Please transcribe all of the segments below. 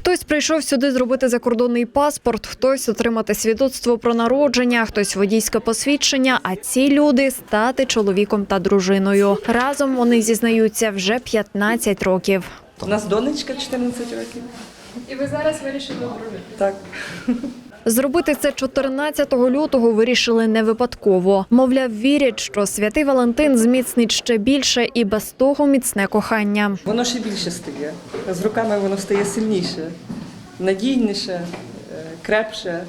Хтось прийшов сюди зробити закордонний паспорт, хтось отримати свідоцтво про народження, хтось водійське посвідчення. А ці люди стати чоловіком та дружиною. Разом вони зізнаються вже 15 років. У нас донечка 14 років. І ви зараз вирішили одружити? Так. Зробити це 14 лютого вирішили не випадково. Мовляв, вірять, що святий Валентин зміцнить ще більше і без того міцне кохання. Воно ще більше стає. З роками воно стає сильніше, надійніше, е, крепше,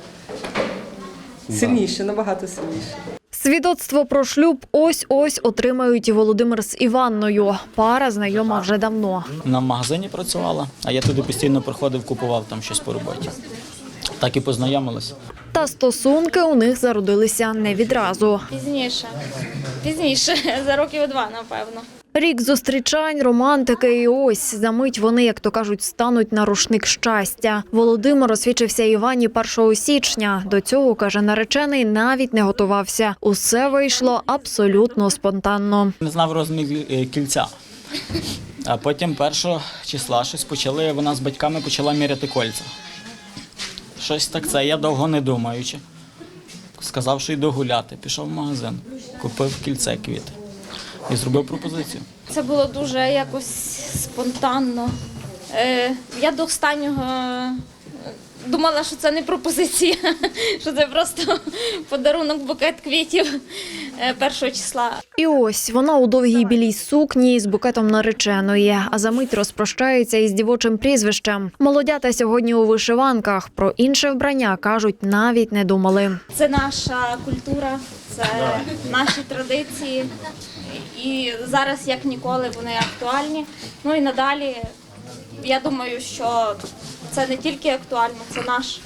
сильніше, набагато сильніше. Свідоцтво про шлюб ось ось отримають і Володимир з Іванною. Пара знайома вже давно. В магазині працювала, а я туди постійно приходив, купував там щось по роботі. Так і познайомилися. Та стосунки у них зародилися не відразу. Пізніше. Пізніше, за років два, напевно. Рік зустрічань, романтики, і ось за мить вони, як то кажуть, стануть на рушник щастя. Володимир освічився Івані 1 січня. До цього каже наречений, навіть не готувався. Усе вийшло абсолютно спонтанно. Не знав розмір е, кільця. А потім першого числа щось почали, вона з батьками почала міряти кольця. Щось так це, я довго не думаючи. Сказав, що йду гуляти. Пішов в магазин, купив кільце квіти і зробив пропозицію. Це було дуже якось спонтанно. Е, я до останнього е, думала, що це не пропозиція, що це просто подарунок букет квітів першого числа. І ось вона у довгій білій сукні з букетом нареченої, а за мить розпрощається із дівочим прізвищем. Молодята сьогодні у вишиванках. Про інше вбрання кажуть, навіть не думали. Це наша культура, це наші традиції. І зараз, як ніколи, вони актуальні. Ну і надалі, я думаю, що це не тільки актуально, це наш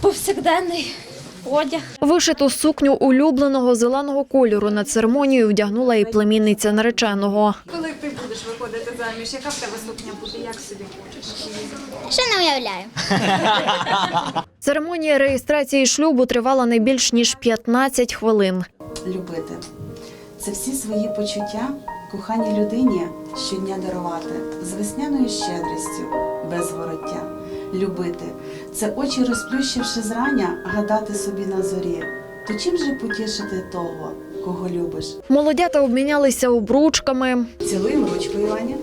повсякденний одяг. Вишиту сукню улюбленого зеленого кольору на церемонію вдягнула і племінниця нареченого. Коли ти будеш виходити заміж, яка в тебе сукня буде, як собі хочеш? Ще не уявляю. Церемонія реєстрації шлюбу тривала не більш ніж 15 хвилин. любити. Це всі свої почуття коханій людині щодня дарувати з весняною щедрістю, без вороття. Любити це очі розплющивши зрання, гадати собі на зорі. То чим же потішити того, кого любиш? Молодята обмінялися обручками. Цілуємо ручку, Іваня.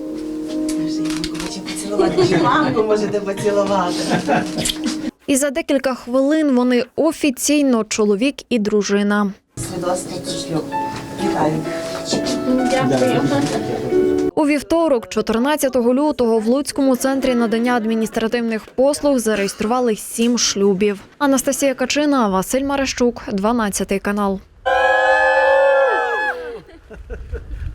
Вже хоче поцілувати. Мамку можете поцілувати. І за декілька хвилин вони офіційно чоловік і дружина. Свідоцтво про шлюб. Вітаю. Дякую. У вівторок, 14 лютого, в Луцькому центрі надання адміністративних послуг зареєстрували сім шлюбів. Анастасія Качина, Василь Марещук, 12 канал.